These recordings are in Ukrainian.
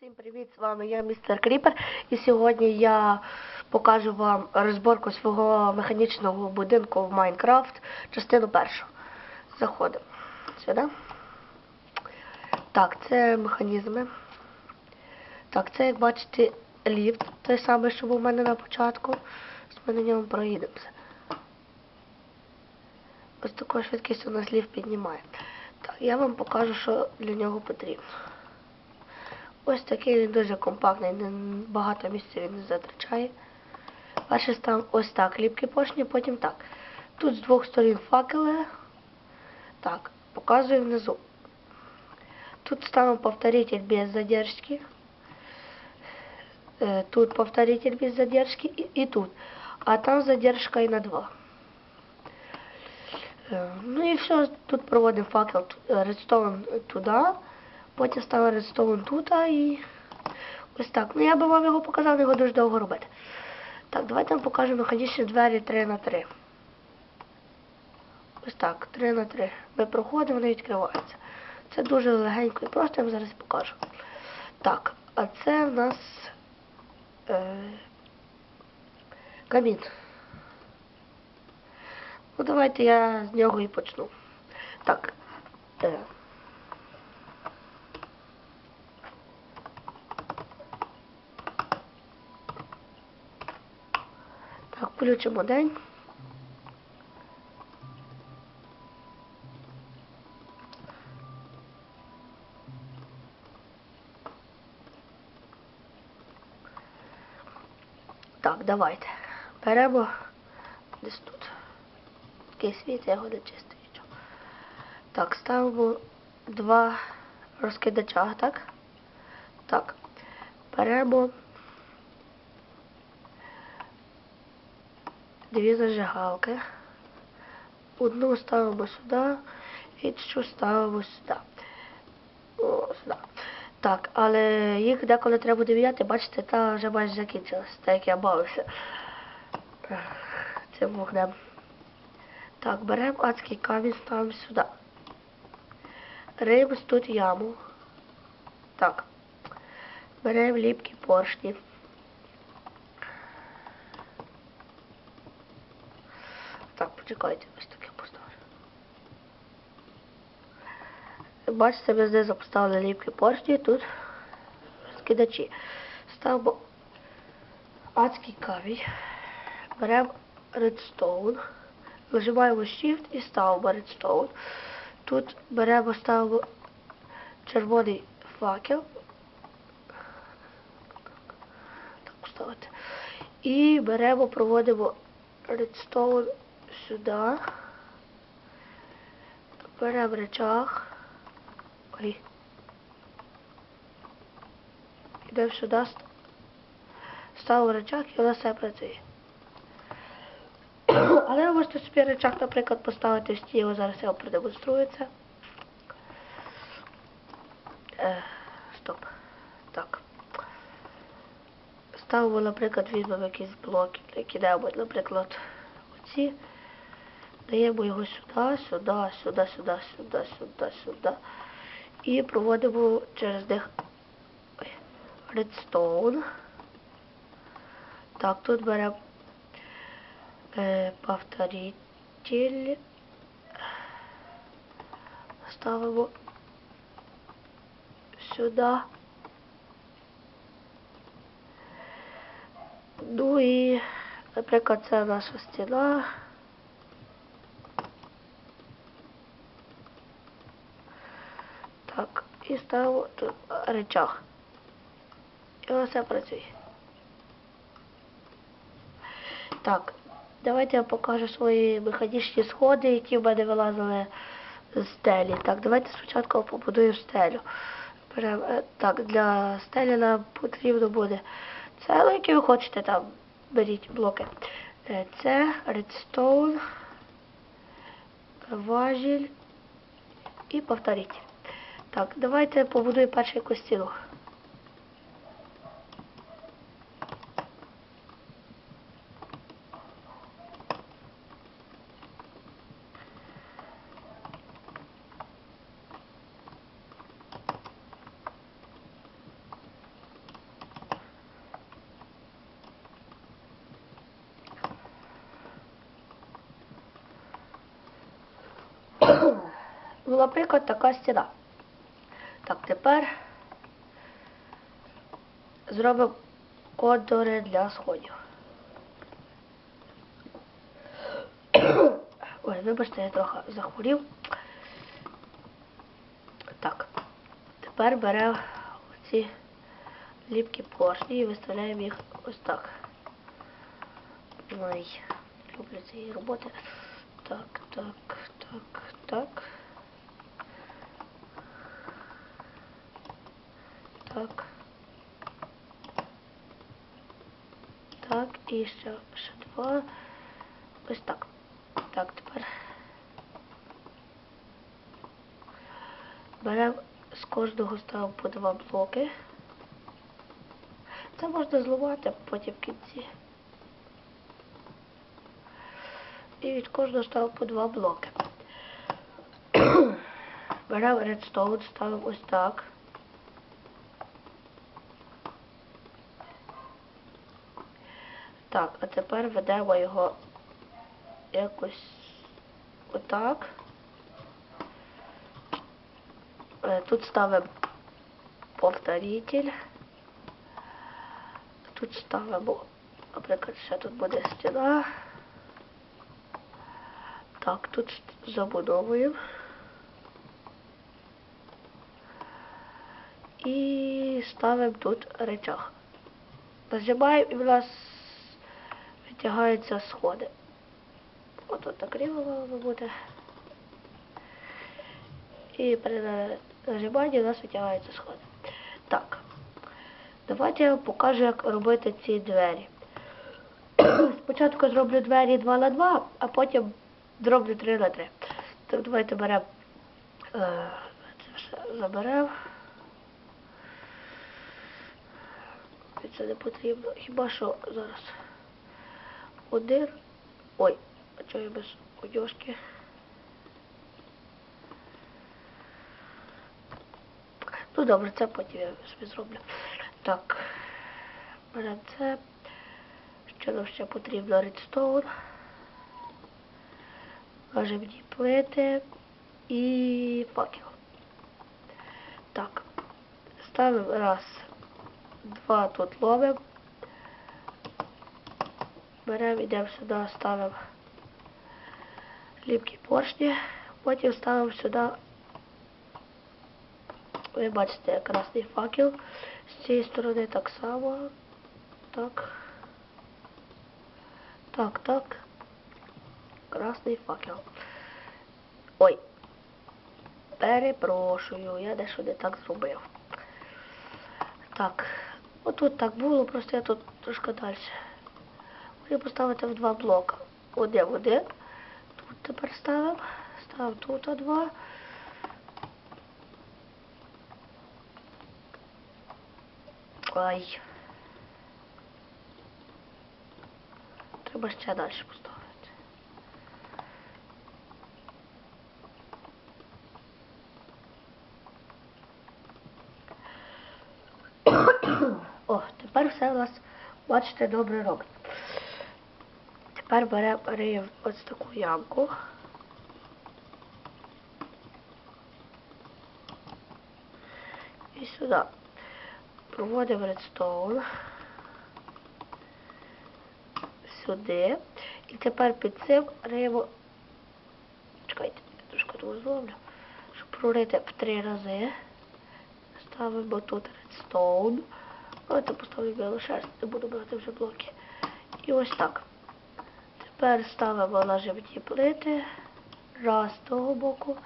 Всім привіт! З вами я, містер Кріпер, і сьогодні я покажу вам розборку свого механічного будинку в Майнкрафт, частину першу. Заходимо сюди. Так, це механізми. Так, це, як бачите, ліфт, той самий, що був у мене на початку. Ми на ньому проїдемося. Ось такою швидкістю у нас ліфт піднімає. Так, я вам покажу, що для нього потрібно. Ось такий він дуже компактний, багато місця він не затрачає. Перший став ось так, ліпкі поршні, потім так. Тут з двох сторін факели. Так, показую внизу. Тут ставим повторитель без задержки. Э, Тут повторитель без задержки и, и тут. А там задержка и на два. Е, Ну і все, тут проводимо факел е, редстоун туди, потім ставимо редстоун тут і ось так. Ну я би вам його показав, але його дуже довго робити. Так, давайте вам покажемо механічні двері 3 на 3 Ось так, 3 на 3 Ми проходимо, вони відкриваються. Це дуже легенько і просто я вам зараз покажу. Так, а це в нас е, камін. Ну, давайте я з нього і почну. Так. Е. Так, включимо день. Так, давайте. Беремо десь тут. Такий світ, я його не чистив. Так, ставимо два розкидача, так? Так. Беремо дві зажигалки. Одну ставимо сюди, іншу ставимо сюди. О, сюди. Так, але їх деколи треба буде бачите, та вже майже закінчилась, так як я бавився цим вогнем. Так, беремо адський камінь, ставимо сюди. Риємо тут яму. Так. Беремо ліпкі поршні. Так, почекайте, ось таке поставлю. Бачите, ми знизу поставили ліпкі поршні, тут скидачі. Ставимо адський камінь. Беремо редстоун. Нажимаємо Shift і ставимо редстоун. Тут беремо, ставимо червоний факел. Так поставити. І беремо, проводимо редстоун сюди. Беремо речах. Ой. Йдемо сюди. ст- Ставимо речах і вона все працює. Але ви можете собі речах, наприклад, поставити в стіл, зараз я вам продемонструю це. Е, стоп. Так. Ставимо, наприклад, візьмемо якісь блоки, кидаємо, наприклад, оці. Даємо його сюди, сюди, сюди, сюди, сюди, сюди, сюди. І проводимо через них редстоун. Так, тут беремо э, повторитель. Ставимо сюди. Ну і, наприклад, це наша стіна. Так, і ставимо тут речах. І все працює. Так, давайте я покажу свої механічні сходи, які в мене вилазили з стелі. Так, давайте спочатку побудуємо стелю. Е, Так, для стелі нам потрібно буде це, які ви хочете там, беріть блоки. Е, Це редстоун, важіль і повторіть. Так, давайте побудую перший костілок. Була приклад така стіна. Тепер зробимо контури для сходів. Ой, вибачте, я трохи захворів. Так, тепер беремо оці ліпкі поршні і виставляємо їх ось так. Ой, люблю цієї роботи. Так, так, так, так. Так. Так, і ще, ще два. Ось так. Так, тепер. Беремо з кожного ставимо по два блоки. Це можна зламати потім в кінці. І від кожного ставимо по два блоки. Беремо редстоун, ставимо ось так. Так, а тепер ведемо його якось отак. Е, Тут ставимо повторитель. Тут ставимо, наприклад, ще тут буде стіна. Так, тут забудовуємо. І ставимо тут речах. Нажимаємо і в нас витягаються сходи. От тут мало би. І при нажиманні у нас витягаються сходи. Так. Давайте я вам покажу, як робити ці двері. Спочатку зроблю двері 2 на 2, а потім зроблю 3 на 3. Так, давайте беремо. е, Це все заберемо. Це не потрібно. Хіба що зараз один. Ой, а чого я без одежки? Ну добре, це потім я собі зроблю. Так. Беремо це. Що нам ще потрібно? Редстоун. Кажемні плити і факел. Так. Ставимо раз, два тут ловимо. Беремо, йдемо сюди, ставимо ліпкі поршні, потім ставимо сюди, ви бачите, красний факел. З цієї сторони так само. Так. Так, так. Красний факел. Ой. Перепрошую, я дещо не так зробив. Так. Отут так було, просто я тут трошки далі. Можна поставити в два блока. Один в один. Тут тепер ставимо. Ставимо тут два. Ай. Треба ще далі поставити. О, тепер все у нас, бачите, добре робить. Тепер беремо риємо ось таку ямку. І сюди проводимо редстоун. Сюди. І тепер під цим риємо. Чекайте, я трошки того зроблю. Щоб прорити в три рази. Ставимо тут редстоун. Давайте поставимо білу шерсть, не буду брати вже блоки. І ось так. Тепер ставимо наживні плити. Раз з того боку,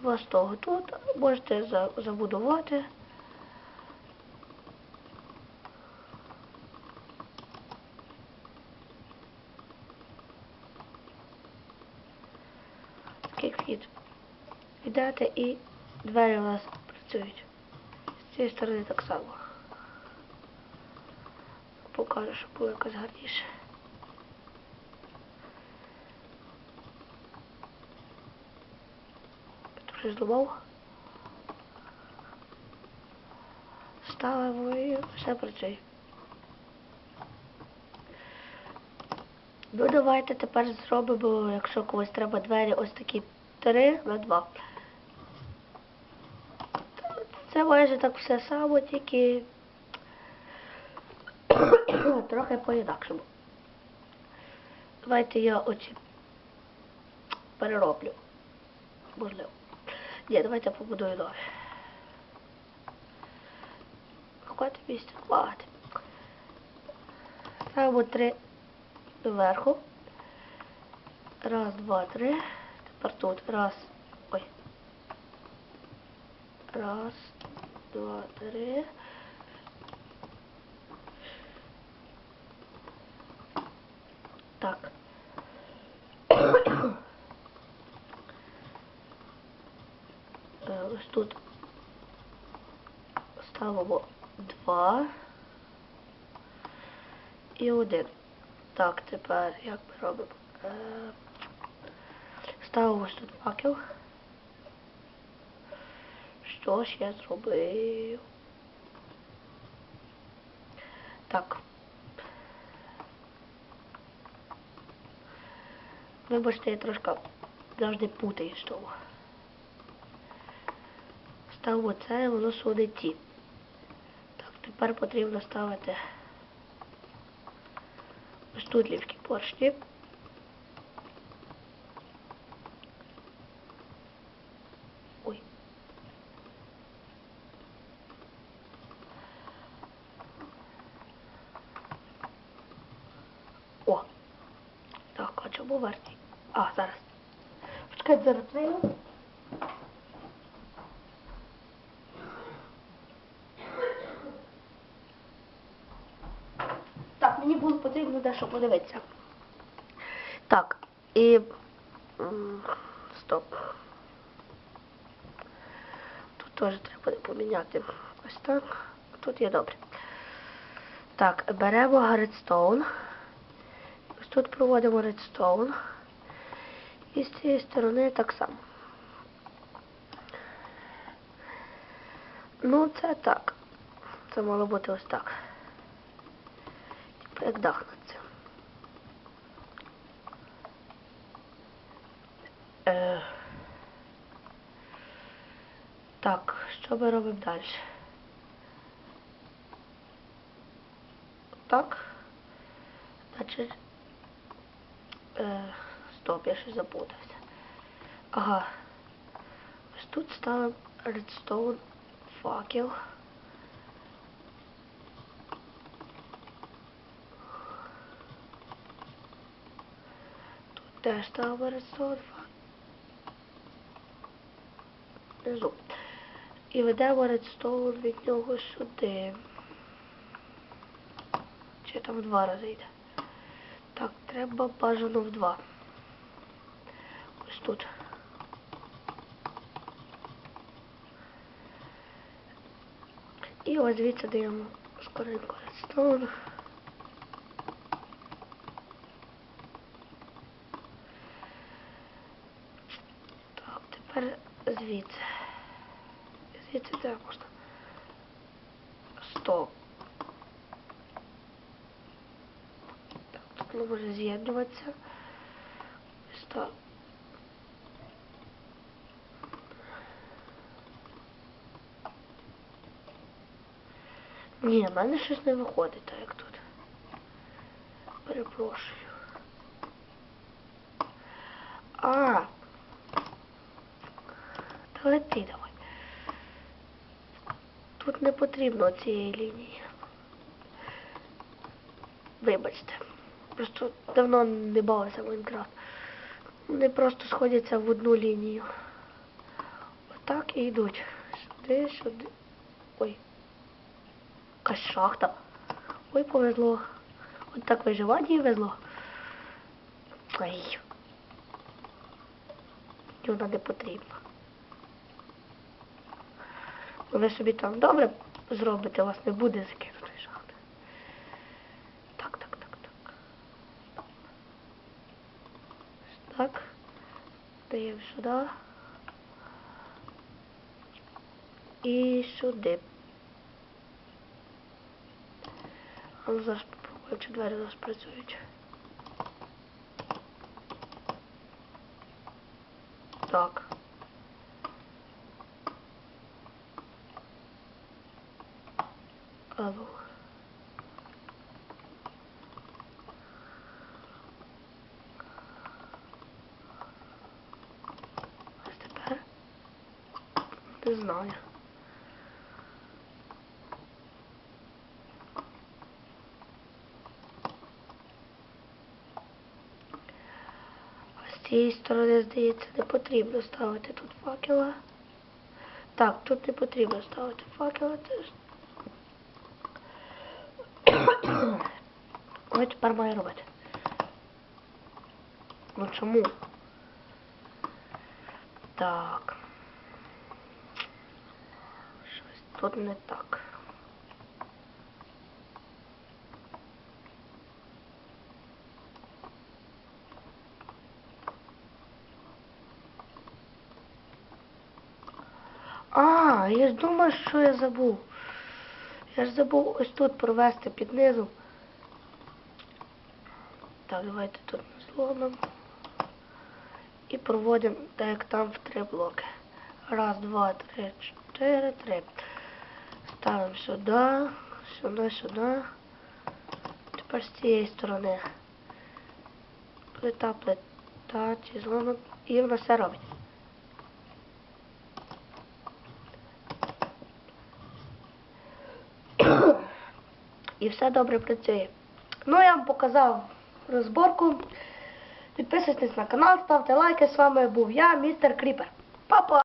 два з того тут. Можете забудувати. Такий вхід. І двері у вас працюють. З цієї сторони так само. Покажу, щоб було якось гарніше. Трохи зламав. Ставимо і все працює. Ну давайте тепер зробимо, якщо комусь треба двері ось такі 3 на 2. Це майже так все само, тільки трохи по-інакшому. Давайте я оці перероблю. Можливо. Ні, давайте побудую нові. Хватить місця? Хватить. Ставимо три зверху. Раз, два, три. Тепер тут. Раз. Ой. Раз, два, три. Так. Е, Ось тут ставимо два і один. Так, тепер як ми робимо? Е, Ставимо ось тут факел. Що ж я зробив? Так. Вибачте, я трошки завжди путаю з того. Ставимо це, воно судить ті. Так, тепер потрібно ставити ось поршні. Ой. О! Так, а чому верхній? А, зараз. Почекайте, зараз прийду. Так, мені потрібно дещо подивитися. Так, і... Стоп. Тут теж треба буде поміняти. Ось так. Тут є добре. Так, беремо Redstone. Ось тут проводимо Redstone. І з цієї сторони так само. Ну, це так. Це мало бути ось так. Типу як дах на це. Е, так, що ми робимо далі? Так. Значить. Е, стоп, я щось запутався. Ага. Ось тут ставимо редстоун факел. Тут теж ставимо редстоун факел. Внизу. І ведемо редстоун від нього сюди. Чи там в два рази йде? Так, треба бажано в два. Ось тут. І ось звідси даємо скоренько редстоун. Так, тепер звідси. Звідси де можна. Стоп. Так, тут воно може з'єднуватися. Так. Ні, в мене щось не виходить, так як тут. Перепрошую. А. Та лети давай. Тут не потрібно цієї лінії. Вибачте. Просто давно не бавився Майнкрафт. Вони просто сходяться в одну лінію. Отак і йдуть. Сюди, сюди. Ой. Якась шахта. Ой, повезло. От так виживання і везло. І вона не потрібна. Ви собі там добре зробите, вас не буде закинутої шахти. Так, так, так, так. Так. Даємо сюди. І сюди. А ну зараз попробую, чи двері нас працюють. Так. Алло. Ось тепер? Не знаю. А з цієї сторони, здається, не потрібно ставити тут факела. Так, тут не потрібно ставити факела. Це ж... Ось тепер маю робити. Ну чому? Так. Щось тут не так. А, я ж думаю, що я забув. Я ж забув ось тут провести під низом. Так, давайте тут зломимо. І проводимо так, як там в три блоки. Раз, два, три, чотири, три. Ставимо сюди, сюди, сюди. Тепер з цієї сторони. Плита, плита, ці зломи. І вона все робить. І все добре працює. Ну, я вам показав розборку. Підписуйтесь на канал, ставте лайки. З вами був я, містер Кріпер. Па-па!